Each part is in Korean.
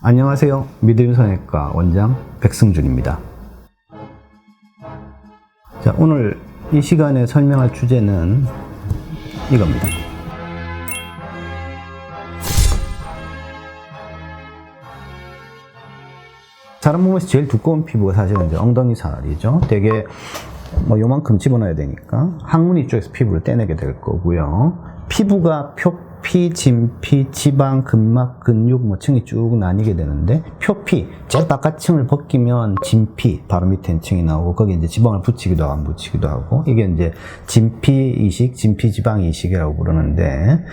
안녕하세요. 믿음 성형외과 원장 백승준입니다. 자, 오늘 이 시간에 설명할 주제는 이겁니다. 사람 몸에서 제일 두꺼운 피부가 사실은 이제 엉덩이 살이죠. 되게 뭐 요만큼 집어넣어야 되니까 항문 이쪽에서 피부를 떼내게 될 거고요. 피부가 표 피, 진피, 지방, 근막, 근육 뭐 층이 쭉 나뉘게 되는데 표피 제일 바깥층을 벗기면 진피 바로 밑에 층이 나오고 거기 이제 지방을 붙이기도 하고 안 붙이기도 하고 이게 이제 진피 이식, 진피 지방 이식이라고 부르는데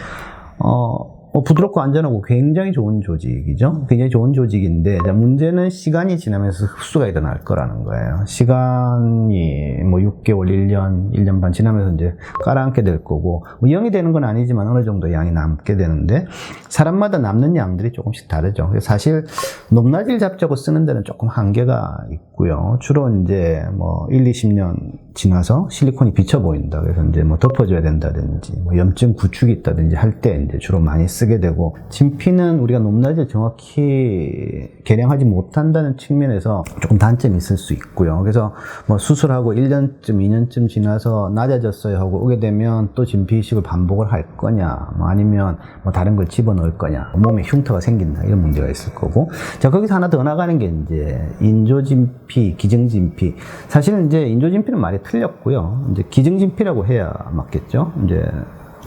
어뭐 부드럽고 안전하고 굉장히 좋은 조직이죠. 굉장히 좋은 조직인데 자, 문제는 시간이 지나면서 흡수가 일어날 거라는 거예요. 시간이 뭐 6개월, 1년, 1년 반 지나면서 이제 깔아앉게 될 거고 뭐 0이 되는 건 아니지만 어느 정도 양이 남게 되는데 사람마다 남는 양들이 조금씩 다르죠. 사실 높낮이를 잡자고 쓰는 데는 조금 한계가 있고요. 주로 이제 뭐 1, 20년 지나서 실리콘이 비쳐 보인다. 그래서 이제 뭐 덮어줘야 된다든지 뭐 염증 구축이 있다든지 할 때 이제 주로 많이 쓰게 되고 진피는 우리가 높낮이를 정확히 계량하지 못한다는 측면에서 조금 단점이 있을 수 있고요. 그래서 뭐 수술하고 1년쯤, 2년쯤 지나서 낮아졌어요 하고 오게 되면 또 진피 이식을 반복을 할 거냐, 뭐 아니면 뭐 다른 걸 집어넣을 거냐, 몸에 흉터가 생긴다 이런 문제가 있을 거고. 자 거기서 하나 더 나가는 게 이제 인조진피, 기증진피. 사실은 이제 인조진피는 말이 틀렸고요. 이제 기증진피라고 해야 맞겠죠. 이제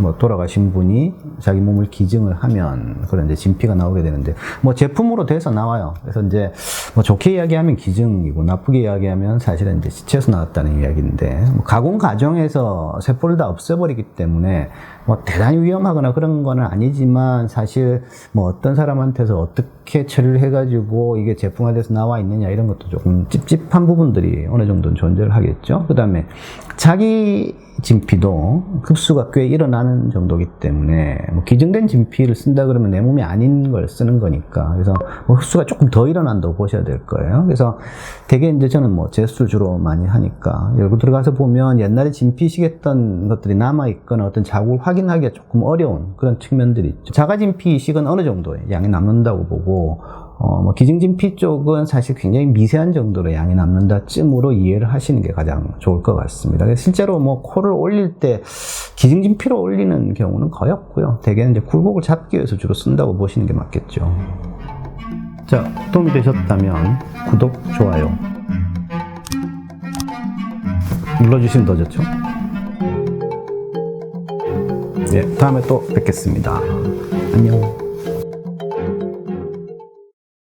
뭐 돌아가신 분이 자기 몸을 기증을 하면 그런 이제 진피가 나오게 되는데 뭐 제품으로 돼서 나와요. 그래서 이제 뭐 좋게 이야기하면 기증이고 나쁘게 이야기하면 사실은 이제 시체에서 나왔다는 이야기인데 뭐 가공 과정에서 세포를 다 없애버리기 때문에 뭐 대단히 위험하거나 그런 거는 아니지만 사실 뭐 어떤 사람한테서 어떻게 처리를 해가지고 이게 제품화돼서 나와 있느냐 이런 것도 조금 찝찝한 부분들이 어느 정도는 존재를 하겠죠. 그 다음에 자기 진피도 흡수가 꽤 일어나는 정도기 때문에 뭐 기증된 진피를 쓴다 그러면 내 몸이 아닌 걸 쓰는 거니까 그래서 뭐 흡수가 조금 더 일어난다고 보셔야 될 거예요. 그래서 되게 이제 저는 뭐 제수를 주로 많이 하니까 여기 들어가서 보면 옛날에 진피식했던 것들이 남아 있거나 어떤 자국을 확인하기가 조금 어려운 그런 측면들이 있죠. 자가 진피 이식은 어느 정도의 양이 남는다고 보고 어, 뭐 기증진피 쪽은 사실 굉장히 미세한 정도로 양이 남는다 쯤으로 이해를 하시는 게 가장 좋을 것 같습니다. 실제로 뭐 코를 올릴 때 기증진피로 올리는 경우는 거의 없고요. 대개는 이제 굴곡을 잡기 위해서 주로 쓴다고 보시는 게 맞겠죠. 자, 도움이 되셨다면 구독, 좋아요 눌러주시면 더 좋죠. 네, 다음에 또 뵙겠습니다. 안녕.